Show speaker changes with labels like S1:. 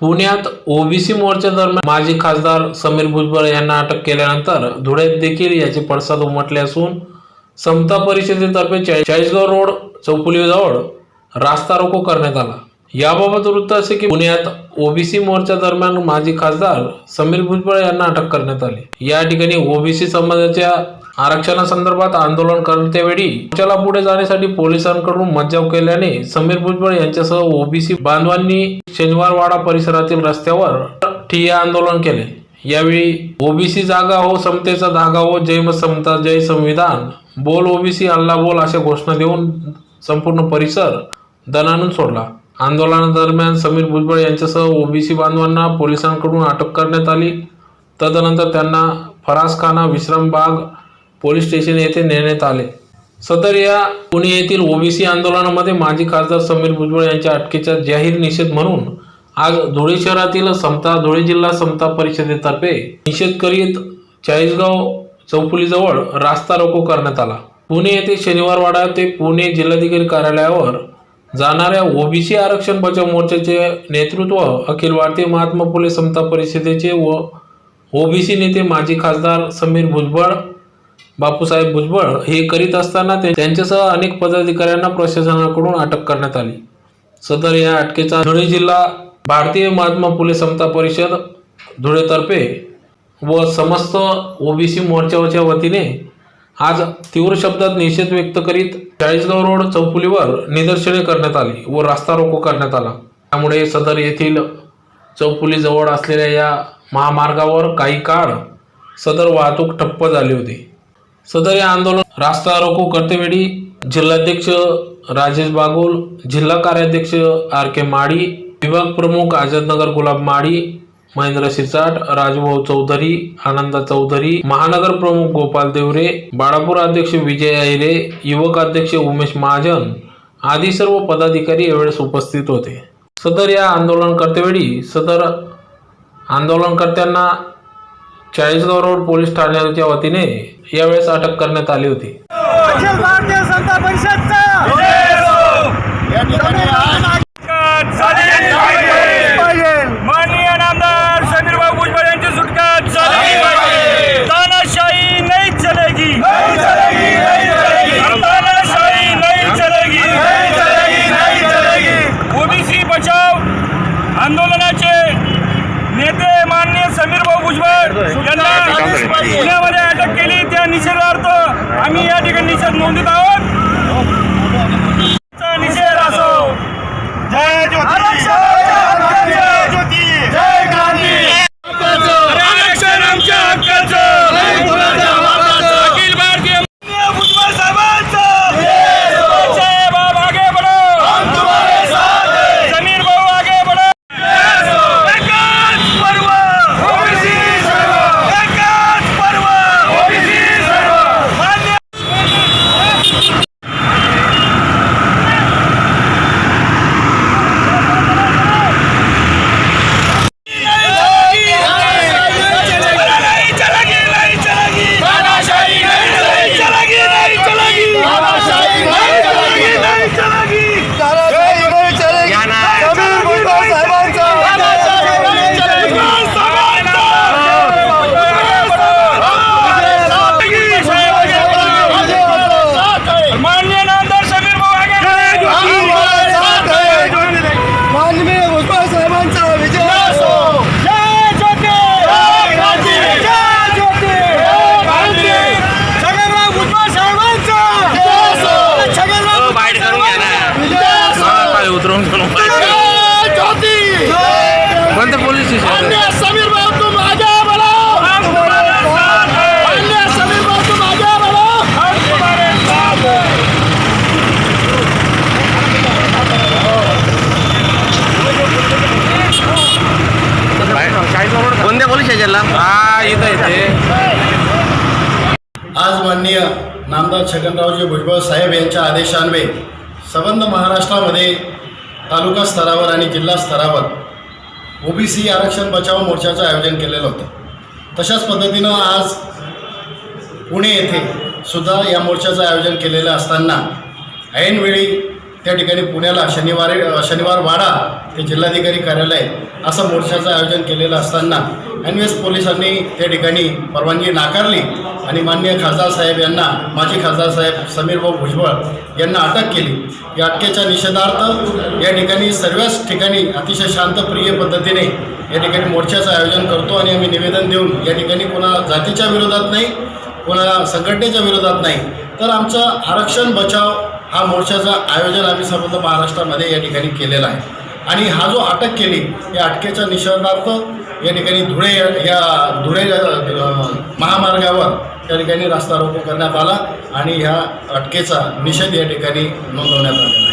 S1: पुण्यात ओबीसी मोर्चा दरम्यान माजी खासदार समीर भुजबळ यांना अटक केल्यानंतर धुळ्यात देखील याचे पडसाद उमटले असून समता परिषदेतर्फे चाळीसगाव रोड चौपुलीजवळ रास्ता रोको करण्यात आला. याबाबत वृत्त असे की पुण्यात ओबीसी मोर्चा दरम्यान माजी खासदार समीर भुजबळ यांना अटक करण्यात आली. या ठिकाणी ओबीसी समाजाच्या आरक्षणासंदर्भात आंदोलन करतेवेळी मोर्चाला पुढे जाण्यासाठी पोलिसांकडून मज्जाव केल्याने समीर भुजबळ यांच्यासह ओबीसी बांधवांनी शनिवारवाडा परिसरातील रस्त्यावर ठिय्या आंदोलन केले. यावेळी ओबीसी जागा हो समतेचा धागा हो जय म समता जय संविधान बोल ओबीसी अल्ला बोल अशा घोषणा देऊन संपूर्ण परिसर दणानून सोडला. आंदोलनादरम्यान समीर भुजबळ यांच्यासह ओबीसी बांधवांना पोलिसांकडून अटक करण्यात आली. तदनंतर त्यांना फरासखाना विश्रामबाग पोलीस स्टेशन येथे नेण्यात आले. सदर या पुणे येथील ओबीसी आंदोलनामध्ये माजी खासदार समीर भुजबळ यांच्या अटकेचा जाहीर निषेध म्हणून आज धुळे शहरातील समता धुळे जिल्हा समता परिषदेतर्फे निषेध करीत चाळीसगाव चौफुलीजवळ रास्ता रोको करण्यात आला. पुणे येथे शनिवारवाडा ते पुणे जिल्हाधिकारी कार्यालयावर जाणाऱ्या ओबीसी आरक्षण बचाव मोर्चाचे नेतृत्व अखिल भारतीय महात्मा फुले समता परिषदेचे व ओबीसी नेते माजी खासदार समीर भुजबळ बापूसाहेब भुजबळ हे करीत असताना ते- त्यांच्यासह अनेक पदाधिकाऱ्यांना प्रशासनाकडून अटक करण्यात आली. सदर या अटकेचा धुळे जिल्हा भारतीय महात्मा फुले समता परिषद धुळेतर्फे व समस्त ओबीसी मोर्चाच्या वतीने आज तीव्र शब्दात निषेध व्यक्त करीत चाळीसगाव रोड चौफुलीवर निदर्शने करण्यात आली व रास्ता रोको करण्यात आला. त्यामुळे सदर येथील चौफुलीजवळ असलेल्या या महामार्गावर काही काळ सदर वाहतूक ठप्प झाली होती. सदर या आंदोलन रास्ता रोको करतेवेळी जिल्हाध्यक्ष राजेश बागुल जिल्हा कार्याध्यक्ष आर के माडी विभाग प्रमुख आझादनगर गुलाब माडी महेंद्र सिचाट राजभाऊ चौधरी आनंदा चौधरी महानगर प्रमुख गोपाल देवरे बाळापूर अध्यक्ष विजय अहिरे युवक अध्यक्ष उमेश महाजन आदी सर्व पदाधिकारी यावेळेस उपस्थित होते. सदर या आंदोलन करतेवेळी सदर आंदोलनकर्त्यांना चाळीसगाव रोड पोलीस ठाण्याच्या वतीने यावेळेस अटक करण्यात आली होती.
S2: अखिल भारतीय जनता
S3: परिषद हा
S1: इथं येते
S4: आज माननीय नामदार छगनरावजी भुजबळ साहेब यांच्या आदेशान्वये संबंध महाराष्ट्रामध्ये तालुका स्तरावर आणि जिल्हा स्तरावर ओबीसी आरक्षण बचाव मोर्चाचं आयोजन केलेलं होतं. तशाच पद्धतीनं आज पुणे येथे सुद्धा या मोर्चाचं आयोजन केलेलं असताना ऐनवेळी त्या ठिकाणी पुण्याला शनिवारी शनिवार वाडा ते जिल्हाधिकारी कार्यालय असं मोर्चाचं आयोजन केलेलं असताना एन एस पोलिसांनी त्या ठिकाणी परवानगी नाकारली आणि माननीय खासदार साहेब यांना माजी खासदार साहेब समीरभाऊ भुजबळ यांना अटक केली. या अटकेच्या निषेधार्थ या ठिकाणी सर्वच ठिकाणी अतिशय शांतप्रिय पद्धतीने या ठिकाणी मोर्चाचं आयोजन करतो आणि आम्ही निवेदन देऊन या ठिकाणी कोणा जातीच्या विरोधात नाही कोणा संघटनेच्या विरोधात नाही तर आमचं आरक्षण बचाव हा मोर्चाचं आयोजन आम्ही सर्वत्र महाराष्ट्रामध्ये या ठिकाणी केलेला आहे. आणि हा जो अटक केली या अटकेच्या निषेधार्थ या ठिकाणी धुळे या धुळे महामार्गावर त्या ठिकाणी रास्ता रोको करण्यात आला आणि ह्या अटकेचा निषेध या ठिकाणी नोंदवण्यात आलेला